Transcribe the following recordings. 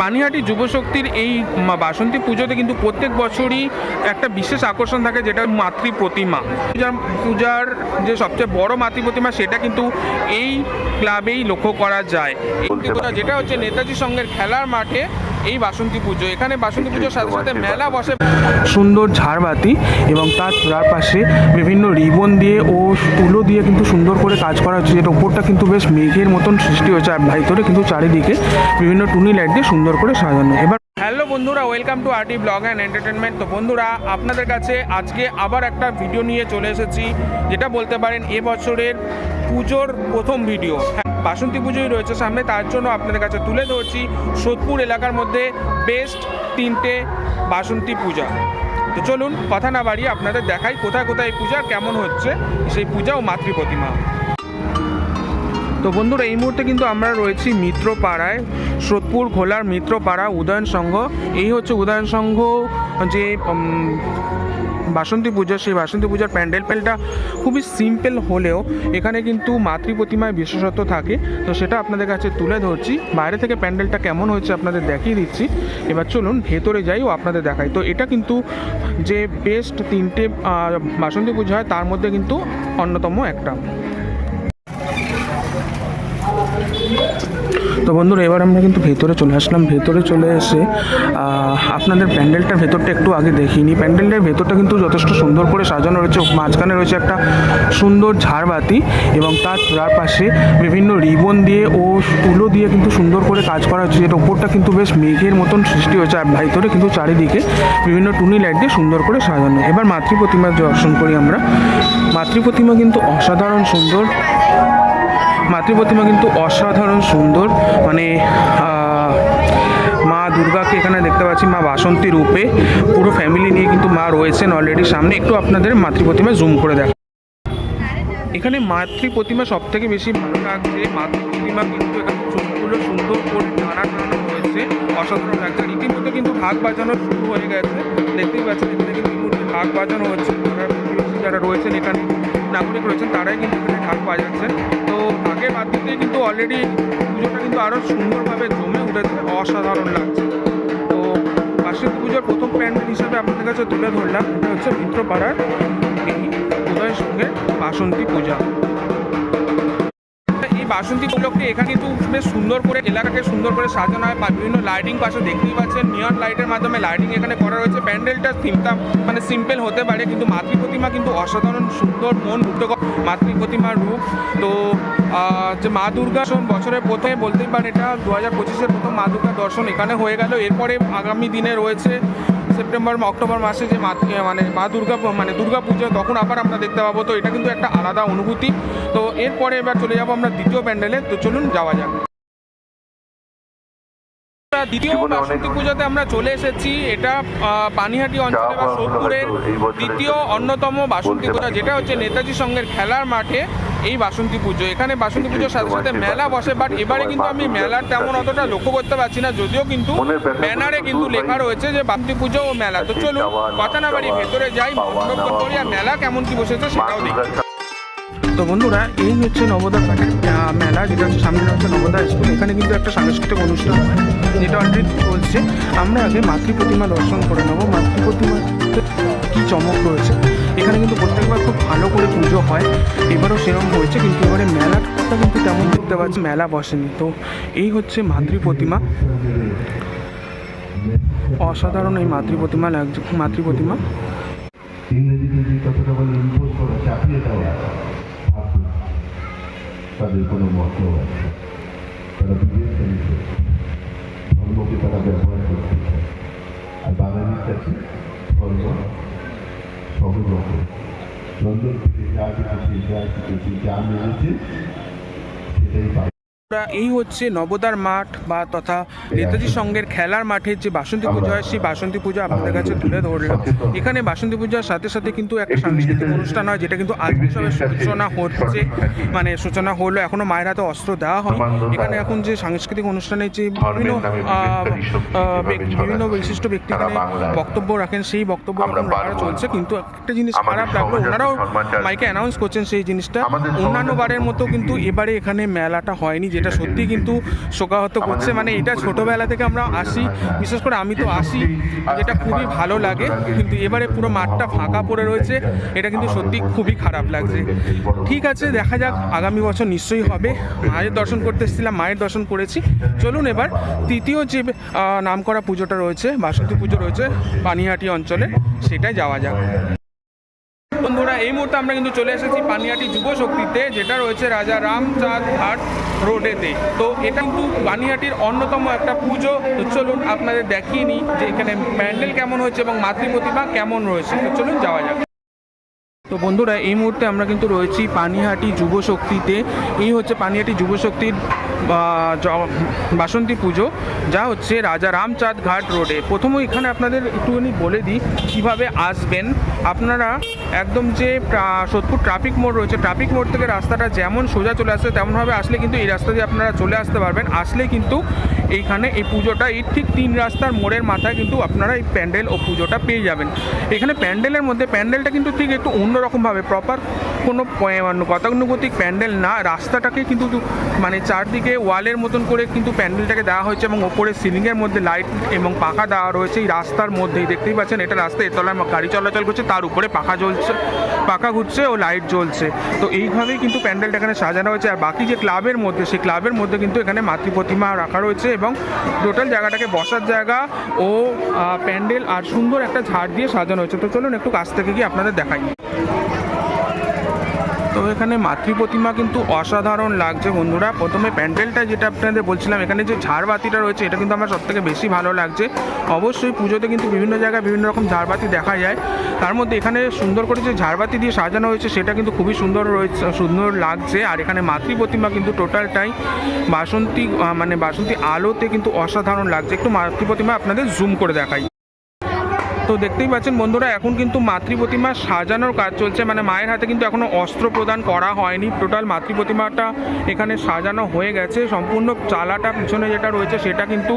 পানিহাটি যুবশক্তির এই বাসন্তী পুজোতে কিন্তু প্রত্যেক বছরই একটা বিশেষ আকর্ষণ থাকে যেটা মাতৃ প্রতিমা। পূজার পূজার যে সবচেয়ে বড় মাতৃ প্রতিমা সেটা কিন্তু এই ক্লাবেই লক্ষ্য করা যায়। যেটা হচ্ছে নেতাজি সঙ্গের খেলার মাঠে এই বাসন্তী পুজো। এখানে বাসন্তী পুজোর সাথে সাথে মেলা বসে। সুন্দর ঝাড়বাতি এবং তার চারপাশে বিভিন্ন রিবন দিয়ে ও তুলো দিয়ে কিন্তু সুন্দর করে কাজ করা হচ্ছে। যেটা ওপরটা কিন্তু বেশ মেঘের মতন সৃষ্টি হয়েছে। আর ভাইতরে কিন্তু চারিদিকে বিভিন্ন টুনি লাইট দিয়ে সুন্দর করে সাজানো। এবার হ্যালো বন্ধুরা, welcome to RT blog and entertainment. তো বন্ধুরা, আপনাদের কাছে আজকে আবার একটা ভিডিও নিয়ে চলে এসেছি, যেটা বলতে পারেন এবছরের পুজোর প্রথম ভিডিও। হ্যাঁ বাসন্তী পুজোই রয়েছে সামনে, তার জন্য আপনাদের কাছে তুলে ধরছি সোদপুর এলাকার মধ্যে বেস্ট তিনটে বাসন্তী পূজা। তো চলুন, কথা না বাড়িয়ে আপনাদের দেখাই কোথায় কোথায় পূজা কেমন হচ্ছে। সেই পূজা ও মাতৃ প্রতিমা তো বন্ধুরা, এই মুহূর্তে কিন্তু আমরা রয়েছি মিত্রপাড়ায়, সোদপুর খোলার মিত্রপাড়া উদয়ন সংঘ। এই হচ্ছে উদয়ন সংঘ যে বাসন্তী পুজো, সেই বাসন্তী পূজার প্যান্ডেল প্যালটা খুবই সিম্পল হলেও এখানে কিন্তু মাতৃ প্রতিমায় বিশেষত্ব থাকে। তো সেটা আপনাদের কাছে তুলে ধরছি। বাইরে থেকে প্যান্ডেলটা কেমন হয়েছে আপনাদের দেখিয়ে দিচ্ছি। এবার চলুন ভেতরে যাই ও আপনাদের দেখাই। তো এটা কিন্তু যে বেস্ট তিনটে বাসন্তী পুজো হয়, তার মধ্যে কিন্তু অন্যতম একটা। তো বন্ধুরা, এবার আমরা কিন্তু ভেতরে চলে আসলাম। ভেতরে চলে এসে আপনাদের প্যান্ডেলটার ভেতরটা একটু আগে দেখিনি। প্যান্ডেলটার ভেতরটা কিন্তু যথেষ্ট সুন্দর করে সাজানো রয়েছে। মাঝখানে রয়েছে একটা সুন্দর ঝাড়বাতি এবং তার চারপাশে বিভিন্ন রিবন দিয়ে ও তুলো দিয়ে কিন্তু সুন্দর করে কাজ করা হচ্ছে। যেটা উপরটা কিন্তু বেশ মেঘের মতন সৃষ্টি হয়েছে আর ভিতরে কিন্তু চারিদিকে বিভিন্ন টুনি লাইট দিয়ে সুন্দর করে সাজানো। এবার মাতৃ প্রতিমা দর্শন করি আমরা। মাতৃ প্রতিমা কিন্তু অসাধারণ সুন্দর। মাতৃ প্রতিমা কিন্তু অসাধারণ সুন্দর। মানে মা দুর্গাকে এখানে দেখতে পাচ্ছি, মা বাসন্তী রূপে। পুরো ফ্যামিলি নিয়ে কিন্তু মা রয়েছেন অলরেডি সামনে একটু আপনাদের মাতৃ প্রতিমা জুম করে দেখ। এখানে মাতৃ প্রতিমা সব থেকে বেশি ভালো লাগছে। মাতৃ প্রতিমা কিন্তু এখানে চোখগুলো সুন্দর করে টানা টানা রয়েছে। অসাধারণ লাগছে। রীতিমতো কিন্তু ঢাক বাজানো শুরু হয়ে গেছে। দেখতেই পাচ্ছেন, এখানে কিন্তু ঢাক বাজানো হচ্ছে। যারা রয়েছেন এখানে নাগরিক রয়েছেন, তারাই কিন্তু এখানে ঢাক বাজাচ্ছেন তো ঢাকের মাধ্যমে কিন্তু অলরেডি পুজোটা কিন্তু আরও সুন্দরভাবে জমে উঠেছে, অসাধারণ লাগছে। তো বার্ষিক পুজোর প্রথম প্যান্ডেল হিসাবে আপনাদের কাছে তুলে ধরলাম, এটা হচ্ছে মিত্রপাড়ার এই উদয়ের সঙ্গে বাসন্তী পূজা। বাসন্তী উপলক্ষে এখানে কিন্তু বেশ সুন্দর করে এলাকাকে সুন্দর করে সাজানো হয় বিভিন্ন লাইটিং পাশে দেখতেই পাচ্ছেন। নিয়ন লাইটের মাধ্যমে লাইটিং এখানে করা রয়েছে। প্যান্ডেলটা থিমটা মানে সিম্পল হতে পারে, কিন্তু মাতৃ প্রতিমা কিন্তু অসাধারণ সুন্দর মন মুগ্ধকর মাতৃ প্রতিমার রূপ। তো যে মা দুর্গা বছরের প্রথমে বলতেই পারেন এটা দু হাজার পঁচিশের প্রথম মা দুর্গা দর্শন এখানে হয়ে গেল। এরপরে আগামী দিনে রয়েছে সেপ্টেম্বর বা অক্টোবর মাসে যে মা মানে মা দুর্গা মানে দুর্গা পুজো, তখন আবার আমরা দেখতে পাবো। তো এটা কিন্তু একটা আলাদা অনুভূতি। তো এরপরে এবার চলে যাব আমরা দ্বিতীয় প্যান্ডেলে। তো চলুন যাওয়া যাক। দ্বিতীয় বাসন্তী পুজোতে আমরা চলে এসেছি। এটা পানিহাটি অঞ্চলে বা সোদপুরের দ্বিতীয় অন্যতম বাসন্তী পূজা যেটা হচ্ছে নেতাজি সঙ্গের খেলার মাঠে এই বাসন্তী পুজো। এখানে বাসন্তী পুজোর সাথে সাথে মেলা বসে বাট এবারে কিন্তু আমি মেলার তেমন অতটা লক্ষ্য করতে পারছি না। যদিও কিন্তু ব্যানারে কিন্তু লেখা রয়েছে যে বাসন্তী পুজো ও মেলা। তো চলুন কথা না বাড়ি ভেতরে যাই মেলা কেমন কি বসেছে সেটাও দেখি। তো বন্ধুরা, এই হচ্ছে নবদা মেলা, যেটা হচ্ছে সামনে হচ্ছে নবোদা স্কুল এখানে কিন্তু একটা সাংস্কৃতিক অনুষ্ঠান যেটা অলরেডি চলছে। আমরা আগে মাতৃ প্রতিমা দর্শন করে নেব। মাতৃ প্রতিমাতে কী চমক রয়েছে? এখানে কিন্তু প্রত্যেকবার খুব ভালো করে পুজো হয়। এবারও সেরকম হয়েছে, কিন্তু এবারে মেলার কথা কিন্তু তেমন দেখতে পাচ্ছি মেলা বসেনি। তো এই হচ্ছে মাতৃ প্রতিমা। অসাধারণ এই মাতৃ প্রতিমা, লাগছে মাতৃ প্রতিমা। ইংরেজিতে যে কথাটা বলে ইম্পোজ চাপিয়ে দেওয়া তাদের কোনো মতলব আছে। তারা বিদেশ চালিত ধর্মকে তারা ব্যবহার করতে চায়। আর বাঙালির কাছে ধর্ম সহজত লন্ডন থেকে যা শিখেছে যা শিখেছে যা মেরেছে, সেটাই আমরা এই হচ্ছে নবদার মাঠ বা তথা নেতাজি সঙ্গের খেলার মাঠের যে বাসন্তী পুজো হয় সেই বাসন্তী পুজো আপনাদের কাছে তুলে ধরলাম। এখানে বাসন্তী পূজার সাথে সাথে কিন্তু একটা সাংস্কৃতিক অনুষ্ঠান হয় যেটা কিন্তু আজ সবে সূচনা হচ্ছে। মানে সূচনা হলো এখনও মায়ের হাতে অস্ত্র দেওয়া হয় এখানে এখন যে সাংস্কৃতিক অনুষ্ঠানে যে বিভিন্ন বিভিন্ন বিশিষ্ট ব্যক্তি বক্তব্য রাখেন সেই বক্তব্য চলছে। কিন্তু একটা জিনিস খারাপ লাগল ওনারাও মাইকে অ্যানাউন্স করছেন সেই জিনিসটা। অন্যান্য বারের মতো কিন্তু এবারে এখানে মেলাটা হয়নি যেটা সত্যি কিন্তু শোকাহত করছে। মানে এটা ছোটোবেলা থেকে আমরা আসি। বিশেষ করে আমি তো আসি। যেটা খুবই ভালো লাগে। কিন্তু এবারে পুরো মাঠটা ফাঁকা পড়ে রয়েছে। এটা কিন্তু সত্যি খুবই খারাপ লাগছে। ঠিক আছে দেখা যাক আগামী বছর নিশ্চয়ই হবে। মায়ের দর্শন করতে এসেছিলাম মায়ের দর্শন করেছি। চলুন এবার তৃতীয় যে নামকরা পুজোটা রয়েছে বাসন্তী পুজো রয়েছে পানিহাটি অঞ্চলে সেটাই যাওয়া যাক। বন্ধুরা এই মুহূর্তে আমরা কিন্তু চলে এসেছি পানিহাটি যুব শক্তিতে যেটা রয়েছে রাজা রামচাঁদ ঘাট রোডেতে। তো এটা কিন্তু পানিহাটির অন্যতম একটা পুজো। তো চলুন আপনাদের দেখিয়ে নিই যে এখানে প্যান্ডেল কেমন হয়েছে এবং মাতৃ প্রতিমা কেমন রয়েছে। তো চলুন যাওয়া যাক। তো বন্ধুরা এই মুহূর্তে আমরা কিন্তু রয়েছি পানিহাটি যুবশক্তিতে এই হচ্ছে পানিহাটি যুব শক্তির আহ, জ- বাসন্তী পুজো। যা হচ্ছে রাজা রামচাঁদ ঘাট রোডে। প্রথমে এখানে আপনাদের একটুখানি বলে দিই কীভাবে আসবেন। আপনারা একদম যে প্রা- সোদপুর ট্রাফিক মোড় রয়েছে ট্রাফিক মোড় থেকে রাস্তাটা যেমন সোজা চলে আসছে তেমনভাবে আসলে কিন্তু এই রাস্তা দিয়ে আপনারা চলে আসতে পারবেন। আসলে কিন্তু এইখানে এই পুজোটা, এই ঠিক তিন রাস্তার মোড়ের মাথায় কিন্তু আপনারা এই প্যান্ডেল ও পুজোটা পেয়ে যাবেন। এখানে প্যান্ডেলের মধ্যে, প্যান্ডেলটা কিন্তু ঠিক একটু অন্যরকমভাবে প্রপার কোনো গতানুগতিক প্যান্ডেল না। রাস্তাটাকে কিন্তু মানে চারদিকে ওয়ালের মতন করে কিন্তু প্যান্ডেলটাকে দেওয়া হয়েছে এবং ওপরে সিলিংয়ের মধ্যে লাইট এবং পাখা দেওয়া রয়েছে। এই রাস্তার মধ্যেই দেখতেই পাচ্ছেন, এটা রাস্তা এতলায় গাড়ি চলাচল করছে, তার উপরে পাখা জ্বলছে, পাখা ঘুরছে ও লাইট জ্বলছে। তো এইভাবেই কিন্তু প্যান্ডেলটা এখানে সাজানো হয়েছে। আর বাকি যে ক্লাবের মধ্যে, সেই ক্লাবের মধ্যে কিন্তু এখানে মাতৃ প্রতিমা রাখা রয়েছে এবং টোটাল জায়গাটাকে বসার জায়গা ও প্যান্ডেল আর সুন্দর একটা ঝাড় দিয়ে সাজানো হয়েছে। তো চলুন একটু কাছ থেকে গিয়ে আপনাদের দেখাই। তো এখানে মাতৃ প্রতিমা কিন্তু অসাধারণ লাগছে বন্ধুরা। প্রথমে প্যান্ডেলটা যেটা আপনাদের বলছিলাম, এখানে যে ঝাড়বাতিটা রয়েছে, এটা কিন্তু আমার সবথেকে বেশি ভালো লাগছে। অবশ্যই পুজোতে কিন্তু বিভিন্ন জায়গায় বিভিন্ন রকম ঝাড়বাতি দেখা যায়। তার মধ্যে এখানে সুন্দর করে যে ঝাড়বাতি দিয়ে সাজানো হয়েছে, সেটা কিন্তু খুবই সুন্দর রয়েছে, সুন্দর লাগছে। আর এখানে মাতৃ প্রতিমা কিন্তু টোটালটাই বাসন্তী মানে বাসন্তী আলোতে কিন্তু অসাধারণ লাগছে। একটু মাতৃ প্রতিমা আপনাদের জুম করে দেখাই। তো দেখতেই পাচ্ছেন বন্ধুরা এখন কিন্তু মাতৃ প্রতিমা সাজানোর কাজ চলছে। মানে মায়ের হাতে কিন্তু এখনও অস্ত্র প্রদান করা হয়নি। টোটাল মাতৃ প্রতিমাটা এখানে সাজানো হয়ে গেছে। সম্পূর্ণ চালাটা পিছনে যেটা রয়েছে সেটা কিন্তু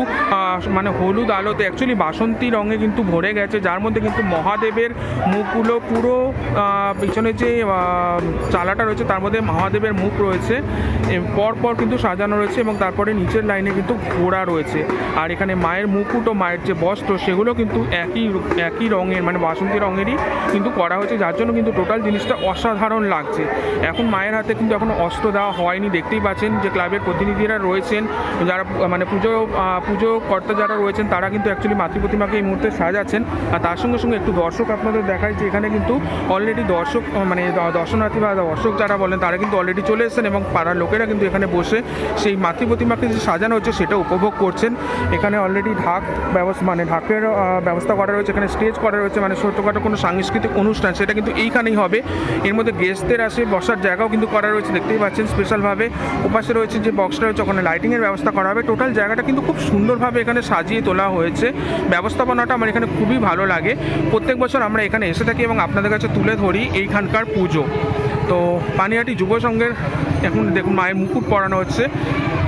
মানে হলুদ আলোতে অ্যাকচুয়ালি বাসন্তী রঙে কিন্তু ভরে গেছে। যার মধ্যে কিন্তু মহাদেবের মুখগুলো পুরো পিছনে যে চালাটা রয়েছে তার মধ্যে মহাদেবের মুখ রয়েছে। এ, পর পর কিন্তু সাজানো রয়েছে এবং তারপরে নিচের লাইনে কিন্তু ঘোড়া রয়েছে। আর এখানে মায়ের মুকুট ও মায়ের যে বস্ত্র সেগুলো কিন্তু একই একই রঙের মানে বাসন্তী রঙেরই কিন্তু করা হয়েছে যার জন্য কিন্তু টোটাল জিনিসটা অসাধারণ লাগছে। এখন মায়ের হাতে কিন্তু এখনও অস্ত্র দেওয়া হয়নি। দেখতেই পাচ্ছেন যে ক্লাবের প্রতিনিধিরা রয়েছেন। যারা মানে পুজো পুজো কর্তা যারা রয়েছেন, তারা কিন্তু অ্যাকচুয়ালি মাতৃ প্রতিমাকে এই মুহূর্তে সাজাচ্ছেন। আর তার সঙ্গে সঙ্গে একটু দর্শক আপনাদের দেখায় যে এখানে কিন্তু অলরেডি দর্শক মানে দর্শনার্থী বা দর্শক যারা বলেন, তারা কিন্তু অলরেডি চলে এসেছেন এবং পাড়ার লোকেরা কিন্তু এখানে বসে সেই মাতৃ প্রতিমাকে যে সাজানো হচ্ছে, সেটা উপভোগ করছেন। এখানে অলরেডি ঢাক ব্যবস্থা মানে ঢাকের ব্যবস্থা করা রয়েছে। এখানে স্টেজ করা রয়েছে মানে ছোটোখাটো কোনো সাংস্কৃতিক অনুষ্ঠান, সেটা কিন্তু এইখানেই হবে। এর মধ্যে গেস্টদের আসে, বসার জায়গাও কিন্তু করা রয়েছে, দেখতেই পাচ্ছেন স্পেশালভাবে ওপাশে রয়েছে যে বক্সটা রয়েছে, ওখানে লাইটিংয়ের ব্যবস্থা করা হবে। টোটাল জায়গাটা কিন্তু খুব সুন্দরভাবে এখানে সাজিয়ে তোলা হয়েছে। ব্যবস্থাপনাটা আমার এখানে খুবই ভালো লাগে। প্রত্যেক বছর আমরা এখানে এসে থাকি এবং আপনাদের কাছে তুলে ধরি এইখানকার পুজো। তো পানিহাটি যুব সংঘের, এখন দেখুন, মায়ের মুকুট পরানো হচ্ছে।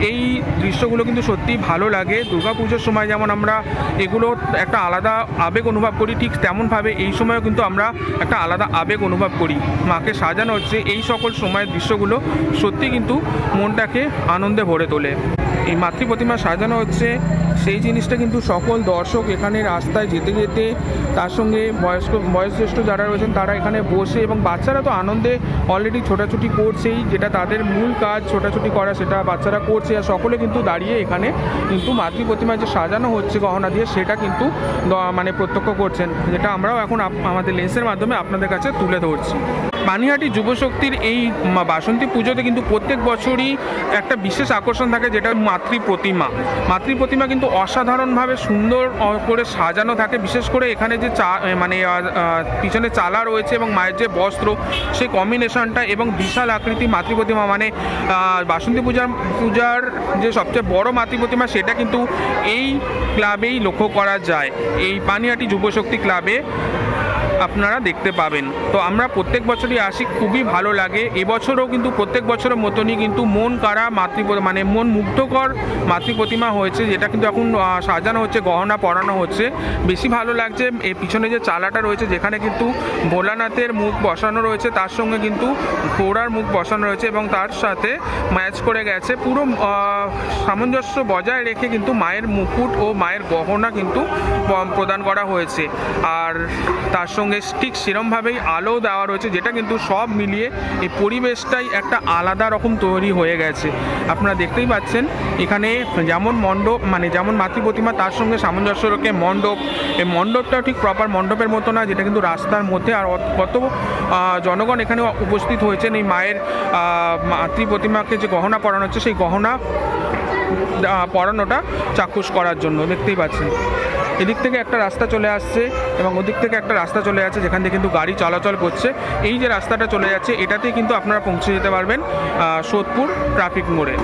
এই দৃশ্যগুলো কিন্তু সত্যিই ভালো লাগে। দুর্গা পুজোর সময় যেমন আমরা এগুলো একটা আলাদা আবেগ অনুভব করি, ঠিক তেমনভাবে এই সময়ও কিন্তু আমরা একটা আলাদা আবেগ অনুভব করি। মাকে সাজানো হচ্ছে এই সকল সময়ের দৃশ্যগুলো সত্যি কিন্তু মনটাকে আনন্দে ভরে তোলে। এই মাতৃ প্রতিমা সাজানো হচ্ছে। সেই জিনিসটা কিন্তু সকল দর্শক এখানে রাস্তায় যেতে যেতে তার সঙ্গে বয়স্ক, বয়োজ্যেষ্ঠ যারা রয়েছেন তারা এখানে বসে এবং বাচ্চারা তো আনন্দে অলরেডি ছোটাছুটি করছেই। যেটা তাদের মূল কাজ ছোটাছুটি করা সেটা বাচ্চারা করছে আর সকলে কিন্তু দাঁড়িয়ে এখানে কিন্তু মাতৃ প্রতিমা যে সাজানো হচ্ছে গহনা দিয়ে সেটা কিন্তু মানে প্রত্যক্ষ করছেন। যেটা আমরাও এখন আমাদের লেন্সের মাধ্যমে আপনাদের কাছে তুলে ধরছি। পানিহাটি যুবশক্তির এই বাসন্তী পুজোতে কিন্তু প্রত্যেক বছরই একটা বিশেষ আকর্ষণ থাকে, যেটা মাতৃ প্রতিমা। মাতৃ প্রতিমা কিন্তু অসাধারণভাবে সুন্দর করে সাজানো থাকে, বিশেষ করে এখানে যে চা মানে পিছনে চালা রয়েছে এবং মায়ের যে বস্ত্র, সেই কম্বিনেশনটা এবং বিশাল আকৃতি মাতৃ প্রতিমা মানে বাসন্তী পূজার পূজার যে সবচেয়ে বড় মাতৃ প্রতিমা, সেটা কিন্তু এই ক্লাবেই লক্ষ্য করা যায়। এই পানিহাটি যুবশক্তি ক্লাবে আপনারা দেখতে পাবেন। তো আমরা প্রত্যেক বছরই আসি, খুবই ভালো লাগে। এবছরও কিন্তু প্রত্যেক বছরের মতনই কিন্তু মন কারা মাতৃ মানে মন মুগ্ধকর মাতৃ প্রতিমা হয়েছে, যেটা কিন্তু এখন সাজানো হচ্ছে, গহনা পরানো হচ্ছে। বেশি ভালো লাগছে এর পিছনে যে চালাটা রয়েছে, যেখানে কিন্তু ভোলানাথের মুখ বসানো রয়েছে, তার সঙ্গে কিন্তু ঘোড়ার মুখ বসানো রয়েছে এবং তার সাথে ম্যাচ করে গেছে। পুরো সামঞ্জস্য বজায় রেখে কিন্তু মায়ের মুকুট ও মায়ের গহনা কিন্তু প্রদান করা হয়েছে। আর তার সঙ্গে ঠিক সেরমভাবেই আলো দেওয়া রয়েছে যেটা কিন্তু সব মিলিয়ে এই পরিবেশটাই একটা আলাদা রকম তৈরি হয়ে গেছে। আপনারা দেখতেই পাচ্ছেন এখানে যেমন মণ্ডপ মানে যেমন মাতৃ প্রতিমা তার সঙ্গে সামঞ্জস্য রেখে মণ্ডপ। এই মণ্ডপটাও ঠিক প্রপার মণ্ডপের মতো না যেটা কিন্তু রাস্তার মধ্যে। আর কত জনগণ এখানে উপস্থিত হয়েছেন এই মায়ের মাতৃ প্রতিমাকে যে গহনা পরানো হচ্ছে সেই গহনা আহ, পরানোটা চাক্ষুষ করার জন্য। দেখতেই পাচ্ছেন। এদিক থেকে একটা রাস্তা চলে আসছে এবং ওদিক থেকে একটা রাস্তা চলে যাচ্ছে যেখান থেকে কিন্তু গাড়ি চলাচল করছে। এই যে রাস্তাটা চলে যাচ্ছে, এটাতেই কিন্তু আপনারা পৌঁছে যেতে পারবেন সোদপুর ট্রাফিক মোড়ে।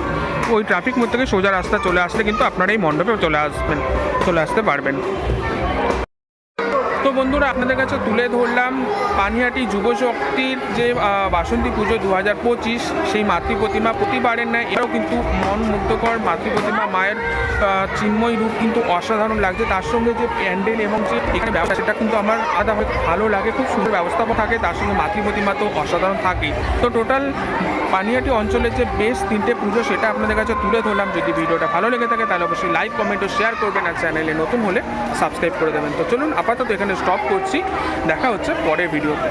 ওই ট্রাফিক মোড় থেকে সোজা রাস্তা চলে আসলে কিন্তু আপনারা এই মণ্ডপে চলে আসবেন, চলে আসতে পারবেন। বন্ধুরা, আপনাদের কাছে তুলে ধরলাম পানিহাটি যুব শক্তির যে বাসন্তী পুজো দু হাজার পঁচিশ, সেই মাতৃ প্রতিমা প্রতিবারের ন্যায়। এটাও কিন্তু মন মুগ্ধকর, মাতৃ প্রতিমা মায়ের চিন্ময় রূপ কিন্তু অসাধারণ লাগছে। তার সঙ্গে যে প্যান্ডেল এবং যে এখানে ব্যবস্থা, সেটা কিন্তু আমার আলাদা ভালো লাগে, খুব সুন্দর ব্যবস্থাপনা থাকে। তার সঙ্গে মাতৃ প্রতিমা তো অসাধারণ থাকেই তো টোটাল পানিহাটি অঞ্চলের যে বেশ তিনটে পুজো, সেটা আপনাদের কাছে তুলে ধরলাম। যদি ভিডিওটা ভালো লেগে থাকে, তাহলে অবশ্যই লাইক কমেন্ট ও শেয়ার করবেন। আর চ্যানেলে নতুন হলে সাবস্ক্রাইব করে দেবেন। তো চলুন, আপাতত এখানে স্টপ করছি। দেখা হচ্ছে পরের ভিডিওতে